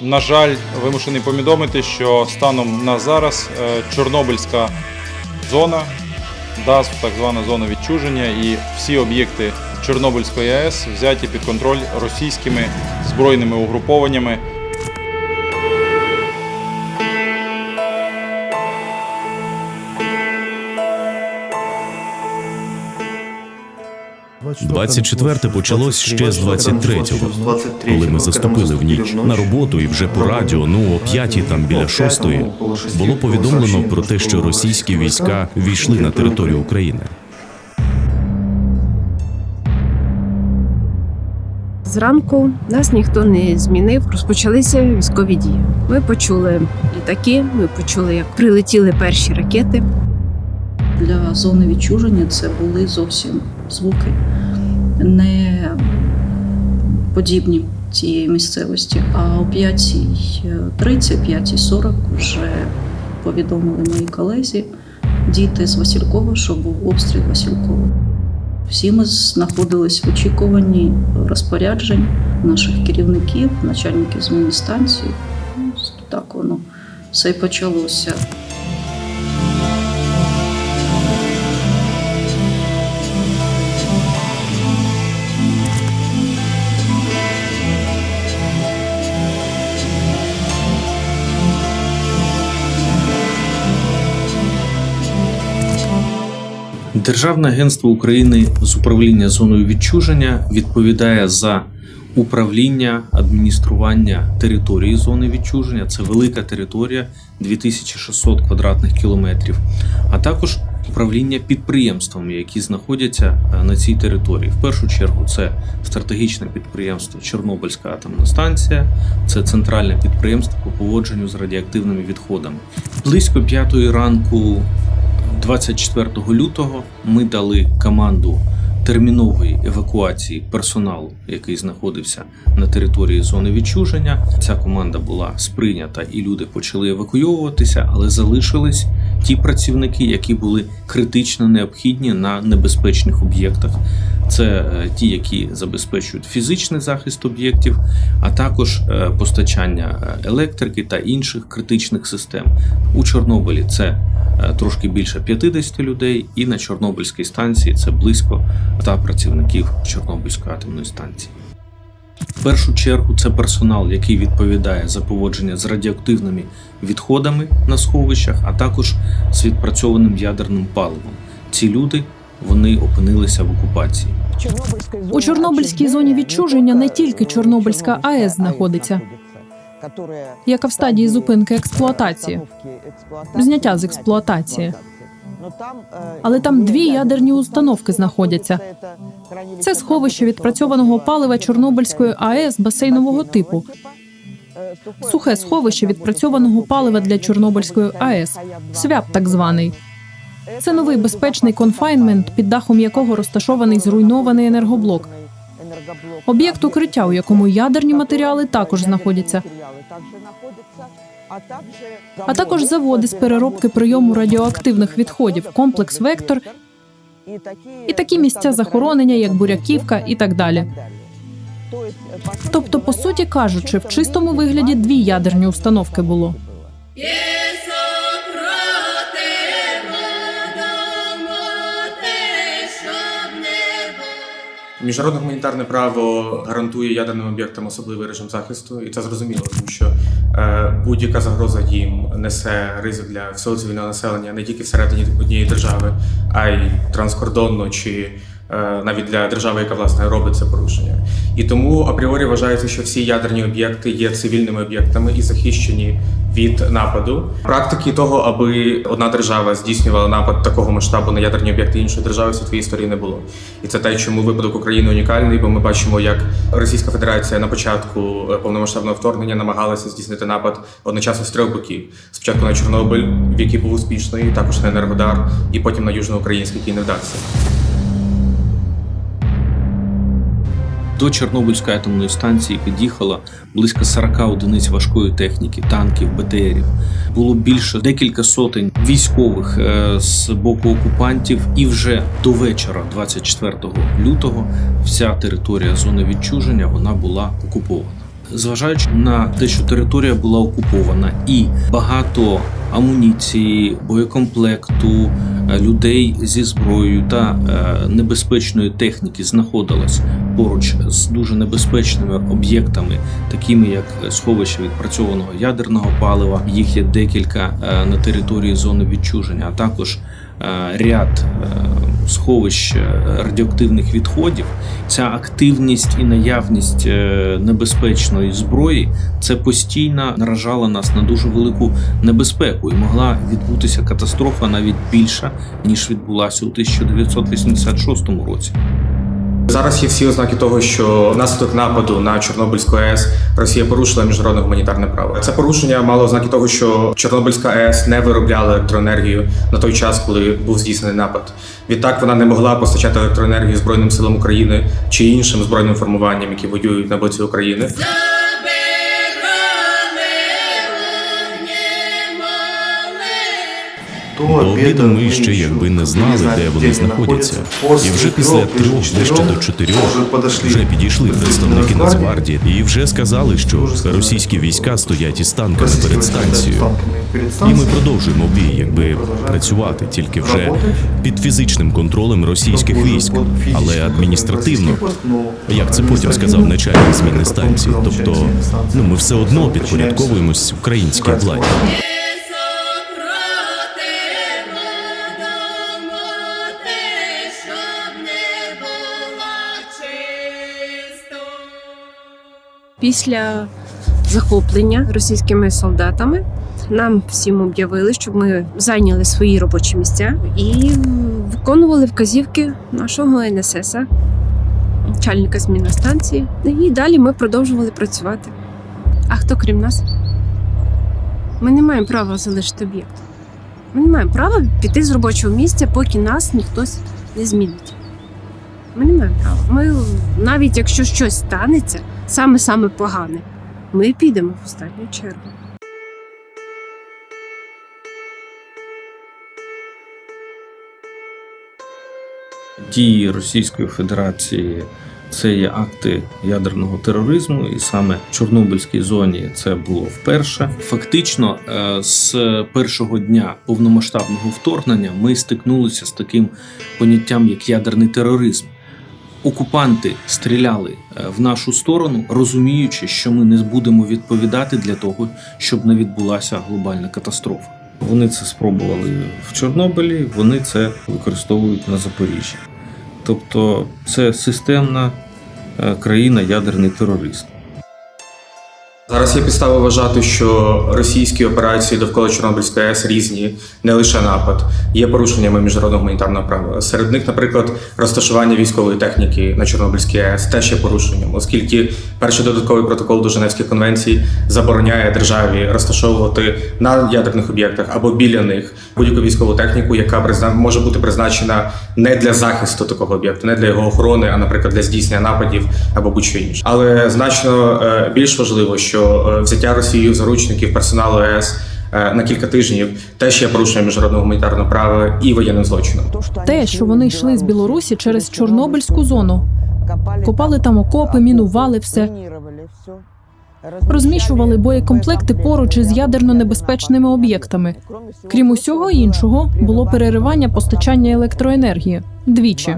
На жаль, вимушений повідомити, що станом на зараз е, Чорнобильська зона, ДАЗ, так звана зона відчуження, і всі об'єкти Чорнобильської АЕС взяті під контроль російськими збройними угрупованнями. – 24 почалось ще з 23-го, коли ми заступили в ніч на роботу і вже по радіо, ну о п'ятій там біля шостої, було повідомлено про те, що російські війська війшли на територію України. Зранку нас ніхто не змінив. Розпочалися військові дії. Ми почули літаки, ми почули, як прилетіли перші ракети. Для зони відчуження це були зовсім звуки не подібні цієї місцевості. А о 5.30, 5.40 вже повідомили мої колезі, діти з Василькова, що був обстріл Василькова. Всі ми знаходились в очікуванні розпоряджень наших керівників, начальників зміни станції. Так воно все й почалося. Державне агентство України з управління зоною відчуження відповідає за управління адміністрування території зони відчуження. Це велика територія 2600 квадратних кілометрів, а також управління підприємствами, які знаходяться е, на цій території. В першу чергу це стратегічне підприємство Чорнобильська атомна станція, це центральне підприємство по поводженню з радіоактивними відходами. Близько п'ятої ранку 24 лютого ми дали команду термінової евакуації персоналу, який знаходився на території зони відчуження. Ця команда була сприйнята, і люди почали евакуйовуватися, але залишились ті працівники, які були критично необхідні на небезпечних об'єктах. Це е, ті, які забезпечують фізичний захист об'єктів, а також е, постачання е, електрики та інших критичних систем. У Чорнобилі це трошки більше 50 людей, і на Чорнобильській станції це близько 100 працівників Чорнобильської атомної станції. В першу чергу це персонал, який відповідає за поводження з радіоактивними відходами на сховищах, а також з відпрацьованим ядерним паливом. Ці люди вони опинилися в окупації. У Чорнобильській зоні відчуження не тільки Чорнобильська АЕС знаходиться, яка в стадії зупинки експлуатації, зняття з експлуатації. Але там дві ядерні установки знаходяться. Це сховище відпрацьованого палива Чорнобильської АЕС басейнового типу. Сухе сховище відпрацьованого палива для Чорнобильської АЕС, СВЯП так званий. Це новий безпечний конфайнмент, під дахом якого розташований зруйнований енергоблок. Об'єкт укриття, у якому ядерні матеріали також знаходяться. А також заводи з переробки прийому радіоактивних відходів, комплекс Вектор і такі місця захоронення, як Буряківка і так далі. Тобто, по суті кажучи, в чистому вигляді дві ядерні установки було. Міжнародне гуманітарне право гарантує ядерним об'єктам особливий режим захисту, і це зрозуміло, тому що е, будь-яка загроза їм несе ризик для всього цивільного населення не тільки всередині однієї держави, а й транскордонно чи е, навіть для держави, яка власне робить це порушення. І тому апріорі вважається, що всі ядерні об'єкти є цивільними об'єктами і захищені від нападу. Практики того, аби одна держава здійснювала напад такого масштабу на ядерні об'єкти іншої держави в світовій історії не було. І це те, чому випадок України унікальний, бо ми бачимо, як Російська Федерація на початку е, повномасштабного вторгнення намагалася здійснити напад одночасно з трьох боків: спочатку на Чорнобиль, в який був успішний, також на Енергодар, і потім на Южноукраїнський, який не вдався. До Чорнобильської атомної станції під'їхало близько 40 одиниць важкої техніки, танків, БТРів. Було більше декілька сотень військових е, з боку окупантів. І вже до вечора, 24 лютого, вся територія зони відчуження вона була окупована. Зважаючи на те, що територія була окупована, і багато амуніції, боєкомплекту, е, людей зі зброєю та е, небезпечної техніки знаходилось поруч з дуже небезпечними об'єктами, такими як сховище відпрацьованого ядерного палива. Їх є декілька е, на території зони відчуження, а також ряд е, сховищ е, радіоактивних відходів. Ця активність і наявність е, небезпечної зброї це постійно наражало нас на дуже велику небезпеку, і могла відбутися катастрофа навіть більша ніж відбулася у 1986 році. Зараз є всі ознаки того, що внаслідок нападу на Чорнобильську АЕС Росія порушила міжнародне гуманітарне право. Це порушення мало ознаки того, що Чорнобильська АЕС не виробляла електроенергію на той час, коли був здійснений напад. Відтак вона не могла постачати електроенергію Збройним силам України чи іншим збройним формуванням, які воюють на боці України. До обіду ми ще якби не знали, де вони знаходяться. І вже після трьох, ближче до чотирьох, вже підійшли представники Нацгвардії і вже сказали, що російські війська стоять із танками перед станцією. І ми продовжуємо бій, якби працювати тільки вже під фізичним контролем російських військ, але адміністративно, як це потім сказав начальник зміни станції. Тобто, ну ми все одно підпорядковуємось українській владі. Після захоплення російськими солдатами нам всім об'явили, щоб ми зайняли свої робочі місця і виконували вказівки нашого НСС, начальника зміни станції. І далі ми продовжували працювати. А хто крім нас? Ми не маємо права залишити об'єкт. Ми не маємо права піти з робочого місця, поки нас ніхто не змінить. Ми не маємо права. Ми навіть якщо щось станеться, саме саме погане, ми підемо в останню чергу. Дії Російської Федерації це є акти ядерного тероризму, і саме в Чорнобильській зоні це було вперше. Фактично, е, з першого дня повномасштабного вторгнення ми стикнулися з таким поняттям, як ядерний тероризм. Окупанти стріляли е, в нашу сторону, розуміючи, що ми не будемо відповідати для того, щоб не відбулася глобальна катастрофа. Вони це спробували в Чорнобилі, вони це використовують на Запоріжжі. Тобто це системна е, країна ядерний терорист. Зараз є підстави вважати, що російські операції довкола Чорнобильської АЕС різні, не лише напад, є порушеннями міжнародного гуманітарного права. Серед них, наприклад, розташування військової техніки на Чорнобильській АЕС теж є порушенням, оскільки перший додатковий протокол до Женевських конвенцій забороняє державі розташовувати на ядерних об'єктах або біля них будь-яку військову техніку, яка призна- може бути призначена не для захисту такого об'єкту, не для його охорони, а наприклад для здійснення нападів або будь-що інше. Але значно е, більш важливо, що е, взяття Росією заручників персоналу ЕС е, на кілька тижнів теж є порушенням міжнародного гуманітарного права і воєнним злочином. Те, що вони йшли з Білорусі через Чорнобильську зону, копали там окопи, мінували все, розміщували боєкомплекти поруч із ядерно небезпечними об'єктами. Крім усього іншого, було переривання постачання електроенергії двічі.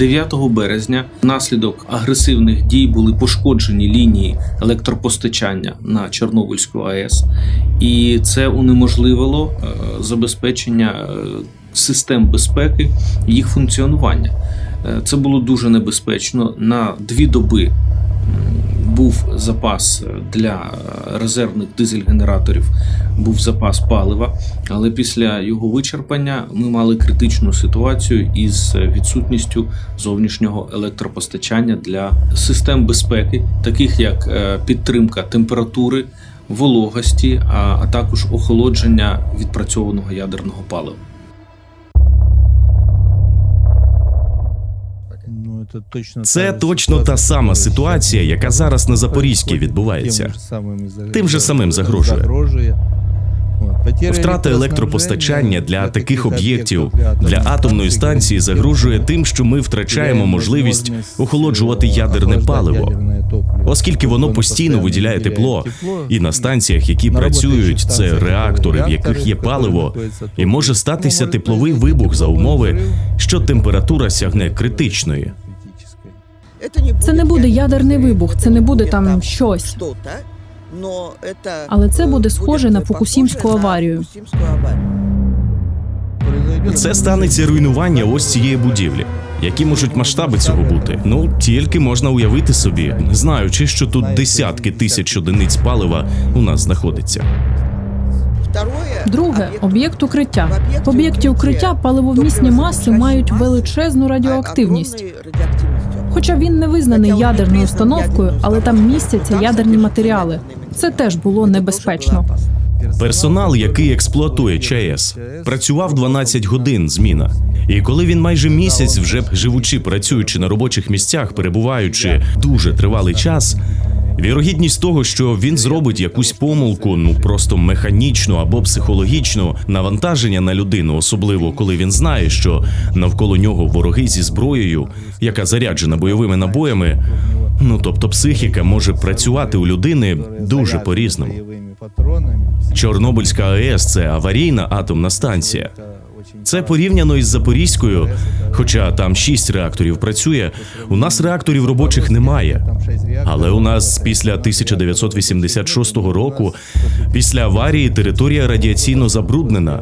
9 березня внаслідок агресивних дій були пошкоджені лінії електропостачання на Чорнобильську АЕС, і це унеможливило е, забезпечення е, систем безпеки їх функціонування. Е, Це було дуже небезпечно. На дві доби був запас для резервних дизель-генераторів, був запас палива, але після його вичерпання ми мали критичну ситуацію із відсутністю зовнішнього електропостачання для систем безпеки, таких як е, підтримка температури, вологості, а також охолодження відпрацьованого ядерного палива. Це точно та сама ситуація, яка зараз на Запорізькій відбувається. Тим же самим загрожує. Втрата електропостачання для таких об'єктів для атомної станції загрожує тим, що ми втрачаємо можливість охолоджувати ядерне паливо, оскільки воно постійно виділяє тепло, і на станціях, які працюють, це реактори, в яких є паливо, і може статися тепловий вибух за умови, що температура сягне критичної. Це не буде ядерний вибух, це не буде там щось. Але це буде схоже на Фукусімську аварію. Це станеться руйнування ось цієї будівлі. Які можуть масштаби цього бути? Ну тільки можна уявити собі, знаючи, що тут десятки тисяч одиниць палива у нас знаходиться. Друге об'єкт укриття. В об'єкті укриття паливовмісні маси мають величезну радіоактивність. Хоча він не визнаний ядерною установкою, але там містяться ядерні матеріали. Це теж було небезпечно. Персонал, який експлуатує ЧАЕС, працював 12 годин зміна. І коли він майже місяць, вже живучи, працюючи на робочих місцях, перебуваючи дуже тривалий час. Вірогідність того, що він зробить якусь помилку, ну просто механічну або психологічну навантаження на людину, особливо коли він знає, що навколо нього вороги зі зброєю, яка заряджена бойовими набоями. Ну тобто психіка може працювати у людини дуже по-різному. Чорнобильська АЕС це аварійна атомна станція. Це порівняно із Запорізькою, хоча там шість реакторів працює. У нас реакторів робочих немає. Але у нас після 1986 року, після аварії, територія радіаційно забруднена.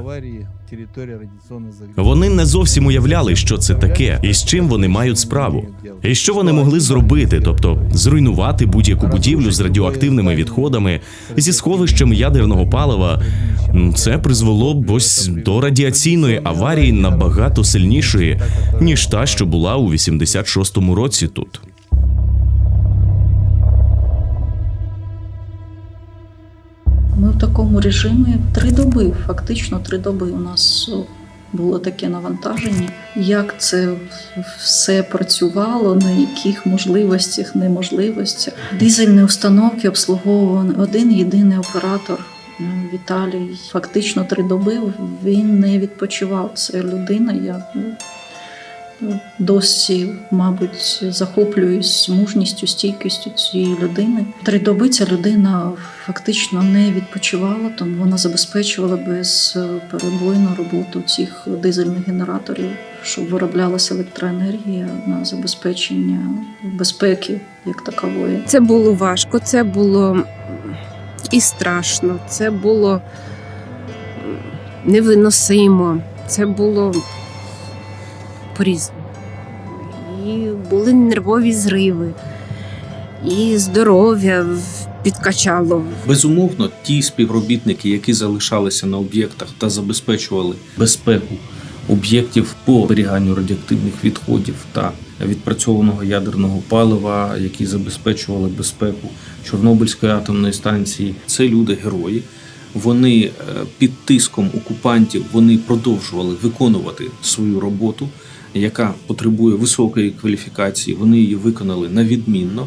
Вони не зовсім уявляли, що це таке, і з чим вони мають справу, і що вони могли зробити, тобто зруйнувати будь-яку будівлю з радіоактивними відходами зі сховищем ядерного палива. Це призвело б ось до радіаційної аварії набагато сильнішої, ніж та, що була у 86-му році тут. Такому режимі три доби, фактично три доби у нас було таке навантаження. Як це все працювало, на яких можливостях, неможливостях. Дизельні установки обслуговував один єдиний оператор. е, Віталій фактично три доби він не відпочивав. Це людина. Я ну, досі, мабуть, захоплююсь мужністю, стійкістю цієї людини. Три доби ця людина фактично не відпочивала, тому вона забезпечувала безперебойну роботу цих дизельних генераторів, щоб вироблялася електроенергія на забезпечення безпеки як такової. Це було важко, це було і страшно, це було невиносимо, це було по-різному. І були нервові зриви, і здоров'я підкачало. Безумовно, ті співробітники, які залишалися на об'єктах та забезпечували безпеку об'єктів по зберіганню радіоактивних відходів та відпрацьованого ядерного палива, які забезпечували безпеку Чорнобильської атомної станції, це люди герої. Вони е, під тиском окупантів вони продовжували виконувати свою роботу, яка потребує високої кваліфікації. Вони її виконали на відмінно.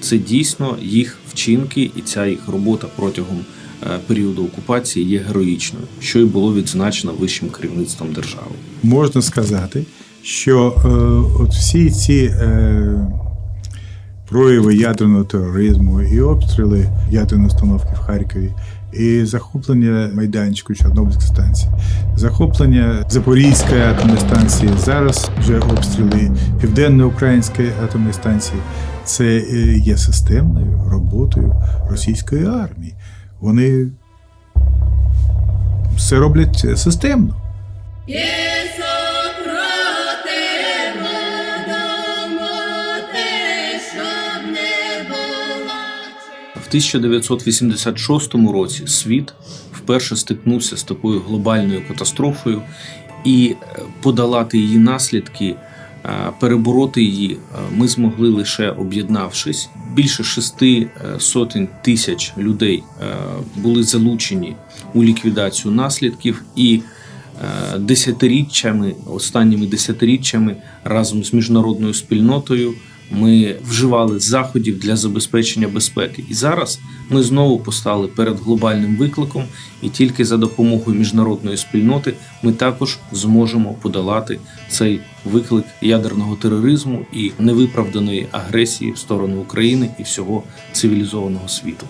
Це дійсно їх вчинки, і ця їх робота протягом е, періоду окупації є героїчною, що й було відзначено вищим керівництвом держави. можна сказати, що е, от всі ці е, прояви ядерного тероризму і обстріли ядерної установки в Харкові, і захоплення майданчику Чорнобильської станції, захоплення Запорізької атомної станції, зараз вже обстріли Південно-Української атомної станції. Це є системною роботою російської армії. Вони все роблять системно. В 1986 році світ вперше стикнувся з такою глобальною катастрофою, і е, подолати її наслідки, е, перебороти її е, ми змогли лише об'єднавшись. Більше шести сотень тисяч людей були залучені у ліквідацію наслідків і десятиріччями, останніми десятиріччями разом з міжнародною спільнотою ми вживали заходів для забезпечення безпеки. І зараз ми знову постали перед глобальним викликом, і тільки за допомогою міжнародної спільноти ми також зможемо подолати цей виклик ядерного тероризму і невиправданої агресії в сторону України і всього цивілізованого світу.